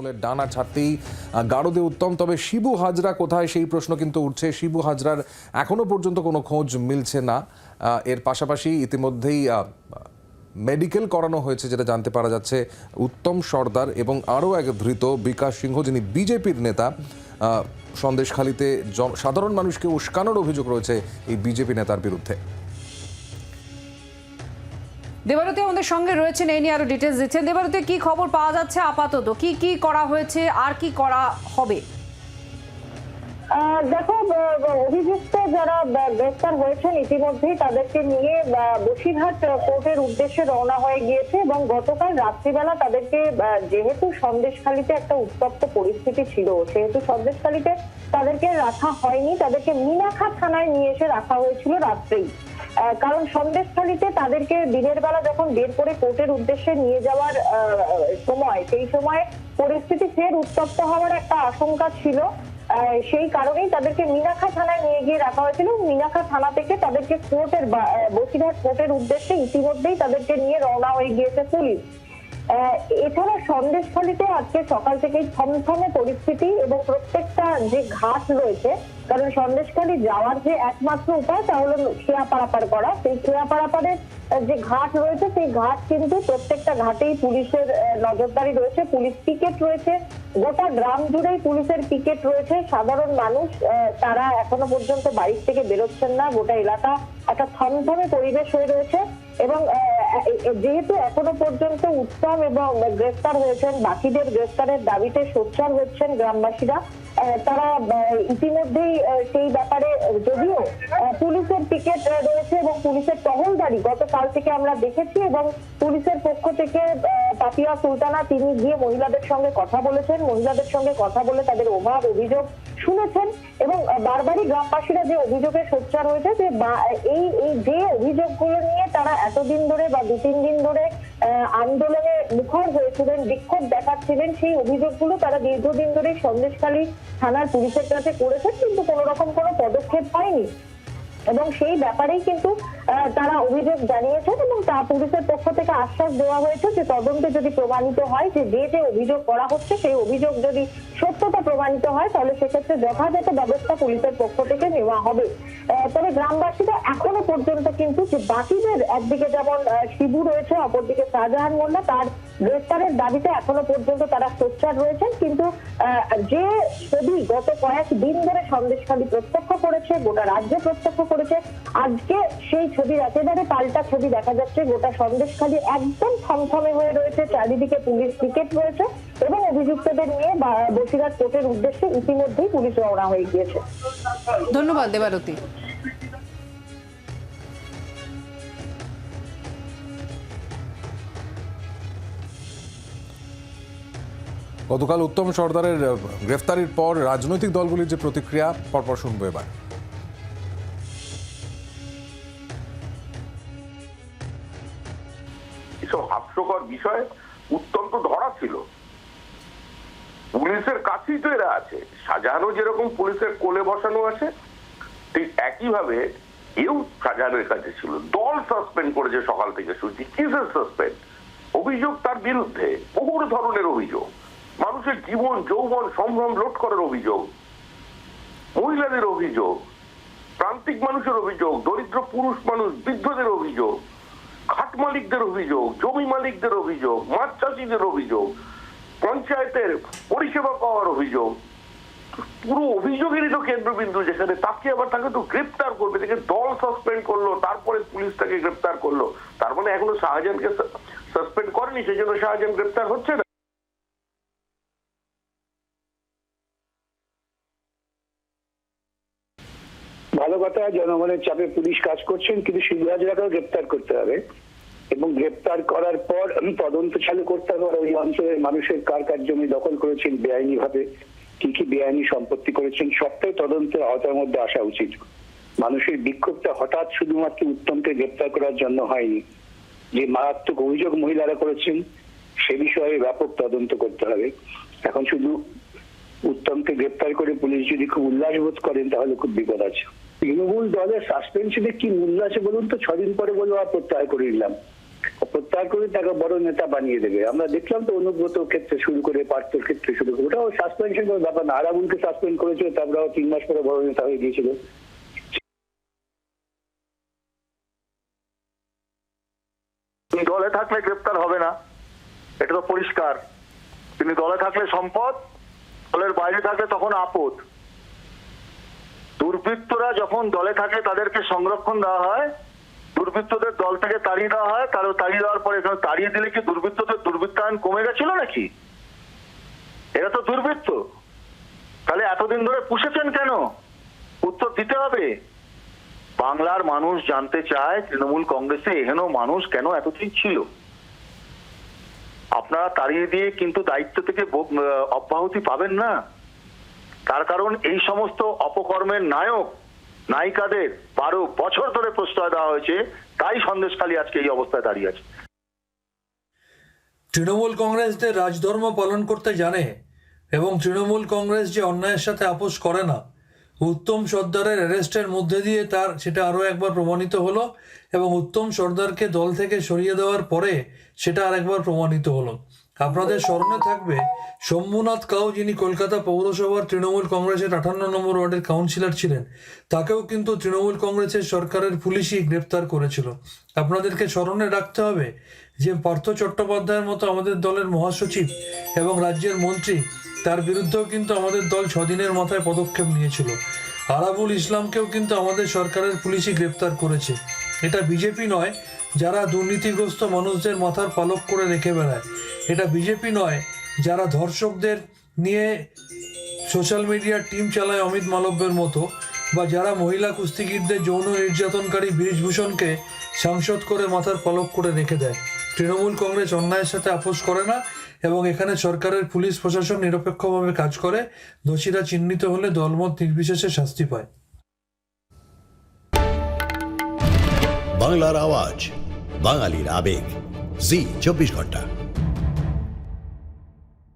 তৃণমূলের ডানা ছাড়তেই গারদে উত্তম। তবে শিবু হাজরা কোথায়? সেই প্রশ্ন কিন্তু উঠছে। শিবু হাজরার এখনও পর্যন্ত কোনো খোঁজ মিলছে না। এর পাশাপাশি ইতিমধ্যেই মেডিকেল করানো হয়েছে যেটা জানতে পারা যাচ্ছে উত্তম সর্দার এবং আরও এক ধৃত বিকাশ সিংহ, যিনি বিজেপির নেতা। সন্দেশখালিতে সাধারণ মানুষকে উস্কানোর অভিযোগ রয়েছে এই বিজেপি নেতার বিরুদ্ধে। দেবারতী আমাদের সঙ্গে রয়েছেন এই নিয়ে আরও ডিটেলস দিচ্ছেন। দেবারতী কি খবর পাওয়া যাচ্ছে আপাতত? কি কি করা হয়েছে? আর কি করা হবে? দেখো অভিযুক্ত যারা গ্রেফতার হয়েছেন ইতিমধ্যেই তাদেরকে নিয়ে বসিরহাট কোর্টের উদ্দেশ্যে রওনা হয়ে গিয়েছে এবং গতকাল রাত্রিবেলা তাদেরকে যেহেতু সন্দেশখালিতে একটা উত্তপ্ত পরিস্থিতি ছিল, সেহেতু সন্দেশখালিতে তাদেরকে রাখা হয়নি, তাদেরকে মিনাখা থানায় নিয়ে এসে রাখা হয়েছিল রাত্রেই। কারণ সন্দেশখালিতে তাদেরকে দিনের বেলা যখন বের করে কোর্টের উদ্দেশ্যে নিয়ে যাওয়ার সময়, সেই সময় পরিস্থিতি ফের উত্তপ্ত হওয়ার একটা আশঙ্কা ছিল। সেই কারণেই তাদেরকে মিনাখা থানায় নিয়ে গিয়ে রাখা হয়েছিল। মিনাখা থানা থেকে তাদেরকে কোর্টের বসিরহাট কোর্টের উদ্দেশ্যে ইতিমধ্যেই তাদেরকে নিয়ে রওনা হয়ে গিয়েছে পুলিশ। এছাড়া সন্দেশখালিতে আজকে সকাল থেকেই থমথমে পরিস্থিতি এবং প্রত্যেকটা যে ঘাট রয়েছে, কারণ সন্দেশখালি যাওয়ার যে একমাত্র উপায় তা হলো খেয়া পারাপার করা। সেই খেয়া পারাপারের যে ঘাট রয়েছে, সেই ঘাট কিন্তু প্রত্যেকটা ঘাটেই পুলিশের নজরদারি রয়েছে। পুলিশ পিকেট রয়েছে। গোটা গ্রাম জুড়েই পুলিশের পিকেট রয়েছে। সাধারণ মানুষ তারা এখনও পর্যন্ত বাড়ির থেকে বেরোচ্ছেন না। গোটা এলাকা একটা থমথমে পরিবেশ হয়ে রয়েছে এবং যেহেতু এখনও পর্যন্ত উত্তম এবং গ্রেফতার হয়েছেন, বাকিদের গ্রেফতারের দাবিতে সোচ্চার হচ্ছেন গ্রামবাসীরা তারা ইতিমধ্যেই সেই ব্যাপারে যদিও পুলিশের টিকিট রয়েছে এবং পুলিশের টহলদারি গতকাল থেকে আমরা দেখেছি এবং পুলিশের পক্ষ থেকে পাপিয়া সুলতানা, তিনি গিয়ে মহিলাদের সঙ্গে কথা বলেছেন। মহিলাদের সঙ্গে কথা বলে তাদের অভাব, অভিযোগ শুনেছেন এবং বারবারই গ্রামবাসীরা যে অভিযোগে সোচ্চার হয়েছে যে এই এই যে অভিযোগগুলো নিয়ে তারা এতদিন ধরে বা দু তিন দিন ধরে আন্দোলনে মুখর হয়েছিলেন, বিক্ষোভ দেখাচ্ছিলেন, সেই অভিযোগগুলো তারা দীর্ঘদিন ধরে সন্দেশখালী থানার পুলিশের কাছে করেছেন, কিন্তু কোনো রকম কোনো পদক্ষেপ হয়নি এবং সেই ব্যাপারেই কিন্তু তারা অভিযোগ জানিয়েছেন এবং তা পুলিশের পক্ষ থেকে আশ্বাস দেওয়া হয়েছে যে তদন্তে যদি প্রমাণিত হয় যে যে যে অভিযোগ করা হচ্ছে, সেই অভিযোগ যদি সত্যতা প্রমাণিত হয়, তাহলে সেক্ষেত্রে যথাযথ ব্যবস্থা পুলিশের পক্ষ থেকে নেওয়া হবে। তবে গ্রামবাসীরা এখনও পর্যন্ত কিন্তু যে বাকিদের একদিকে যেমন শিবু রয়েছে, অপরদিকে শাহজাহান মোল্লা, তার গ্রেফতারের দাবিতে এখনও পর্যন্ত তারা সোচ্চার রয়েছেন, কিন্তু যে ছবি গত কয়েক দিন ধরে সন্দেশখালী প্রত্যক্ষ করেছে, গোটা রাজ্যে প্রত্যক্ষ করেছে, আজকে সেই ছবির একেবারে পাল্টা ছবি দেখা যাচ্ছে, গোটা সন্দেশখালী একদম থমথমে হয়ে রয়েছে, চারিদিকে পুলিশ পিকেট রয়েছে এবং অভিযুক্তদের নিয়ে বসিরহাট কোর্টের উদ্দেশ্যে ইতিমধ্যেই পুলিশ রওনা হয়ে গিয়েছে। ধন্যবাদ দেবারতী। গতকাল উত্তম সর্দারের গ্রেফতারির পর রাজনৈতিক দলগুলির যে প্রতিক্রিয়া, পরপর শুনব এবার। হাস্যকর বিষয় উত্তম তো ধরা ছিল। পুলিশের কাছেই তো এরা আছে। শাহজাহানও যেরকম পুলিশের কোলে বসানো আছে, ঠিক একইভাবে এও শাহজাহানের কাছে ছিল। দল সাসপেন্ড করেছে সকাল থেকে শুনছি। কিসের সাসপেন্ড? অভিযোগ তার বিরুদ্ধে। বহু ধরনের অভিযোগ। মানুষের জীবন, যৌবন সম্ভ্রম লোট করার অভিযোগ, মহিলাদের অভিযোগ, প্রান্তিক মানুষের অভিযোগ, দরিদ্র পুরুষ মানুষ, বৃদ্ধদের অভিযোগ, খাট মালিকদের অভিযোগ, জমি মালিকদের অভিযোগ, মাছ চাষিদের অভিযোগ, পঞ্চায়েতের পরিষেবা পাওয়ার অভিযোগ, পুরো অভিযোগেরই তো কেন্দ্রবিন্দু যেখানে তাকে আবার তাকে তো গ্রেপ্তার করবে, তাকে দল সাসপেন্ড করল, তারপরে পুলিশ তাকে গ্রেপ্তার করল। তার মানে এখনও শাহজাহানকে সাসপেন্ড করেনি সেই জন্য শাহজাহান গ্রেপ্তার হচ্ছে না। ভালো কথা, জনগণের চাপে পুলিশ কাজ করছেন, কিন্তু শিবরাজরাকেও গ্রেপ্তার করতে হবে। এবং গ্রেপ্তার করার পর তদন্ত চালু করতে হবে। ওই অঞ্চলের মানুষের কার কার জমি দখল করেছেন বেআইনি ভাবে কি কি বেআইনি সম্পত্তি করেছেন, সবটাই তদন্তের আওতার মধ্যে আসা উচিত। মানুষের বিক্ষোভটা হঠাৎ শুধুমাত্র উত্তমকে গ্রেপ্তার করার জন্য হয়নি। যে মারাত্মক অভিযোগ মহিলারা করেছেন, সে বিষয়ে ব্যাপক তদন্ত করতে হবে। এখন শুধু উত্তমকে গ্রেপ্তার করে পুলিশ যদি খুব উল্লাস বোধ করেন, তাহলে খুব বিপদ আছে। তৃণমূল দলের সাসপেনশনে কি মূল্য আছে বলুন তো? ছদিন পরে বলব প্রত্যাহার করে নিলাম। প্রত্যাহার করে তাকে বড় নেতা বানিয়ে দেবে। আমরা দেখলাম তো অনুব্রত ক্ষেত্রে শুরু করে পার্থের ক্ষেত্রে শুরু করে, ওটাও সাসপেনশন কোনো ব্যাপার না। আরাবুলকে সাসপেন্ড করেছিল তারপরে তিন মাস পরে বড় নেতা হয়ে গিয়েছিল। দলে থাকলে গ্রেপ্তার হবে না। এটা তো পরিষ্কার। তিনি দলে থাকলে সম্পদ, দলের বাইরে থাকলে তখন আপদ। দুর্বৃত্তরা যখন দলে থাকে তাদেরকে সংরক্ষণ দেওয়া হয়, দুর্বৃত্তদের দল থেকে তাড়িয়ে দেওয়া হয় কারও তাড়িয়ে দেওয়ার পরে এখানে তাড়িয়ে দিলে কি দুর্বৃত্তদের দুর্বৃত্তায়ন কমে গেছিল নাকি? এরা তো দুর্বৃত্ত। তাহলে এতদিন ধরে পুষেছেন কেন? উত্তর দিতে হবে। বাংলার মানুষ জানতে চায়, তৃণমূল কংগ্রেসে এহেন মানুষ কেন এতদিন ছিল? আপনারা তাড়িয়ে দিয়ে কিন্তু দায়িত্ব থেকে অব্যাহতি পাবেন না। তার কারণ এই সমস্ত অপকর্মের নায়ক, নায়িকাদের বারো বছর ধরে প্রশ্রয় দেওয়া হয়েছে, তাই সন্দেশখালী আজকে এই অবস্থায় দাঁড়িয়ে আছে। তৃণমূল কংগ্রেসদের রাজধর্ম পালন করতে জানে এবং তৃণমূল কংগ্রেস যে অন্যায়ের সাথে আপোষ করে না, উত্তম সর্দারের অ্যারেস্টের মধ্যে দিয়ে তার সেটা আরও একবার প্রমাণিত হলো এবং উত্তম সর্দারকে দল থেকে সরিয়ে দেওয়ার পরে সেটা আরেকবার প্রমাণিত হলো। আপনাদের স্মরণে থাকবে, শম্ভুনাথ কাউ যিনি কলকাতা পৌরসভার তৃণমূল কংগ্রেসের আঠান্ন নম্বর ওয়ার্ডের কাউন্সিলর ছিলেন, তাকেও কিন্তু তৃণমূল কংগ্রেসের সরকারের পুলিশই গ্রেপ্তার করেছিল। আপনাদেরকে স্মরণে রাখতে হবে যে পার্থ চট্টোপাধ্যায়ের মতো আমাদের দলের মহাসচিব এবং রাজ্যের মন্ত্রী, তার বিরুদ্ধেও কিন্তু আমাদের দল ছদিনের মাথায় পদক্ষেপ নিয়েছিল। আরাবুল ইসলামকেও কিন্তু আমাদের সরকারের পুলিশই গ্রেপ্তার করেছে। এটা বিজেপি নয়, যারা দুর্নীতিগ্রস্ত মানুষদের মাথার পালক করে রেখে বেড়ায়। এটা বিজেপি নয়, যারা ধর্ষকদের নিয়ে সোশ্যাল মিডিয়ার টিম চালায় অমিত মালব্যের মতো বা যারা মহিলা কুস্তিগীরদের যৌন নির্যাতনকারী বীরভূষণকে সাংসদ করে মাথার পলক করে রেখে দেয়। তৃণমূল কংগ্রেস অন্যায়ের সাথে আপোষ করে না এবং এখানে সরকারের পুলিশ প্রশাসন নিরপেক্ষভাবে কাজ করে, দোষীরা চিহ্নিত হলে দলমত নির্বিশেষে শাস্তি পায়। বাংলার আওয়াজ, বাঙালির আবেগ, জি, চব্বিশ ঘণ্টা।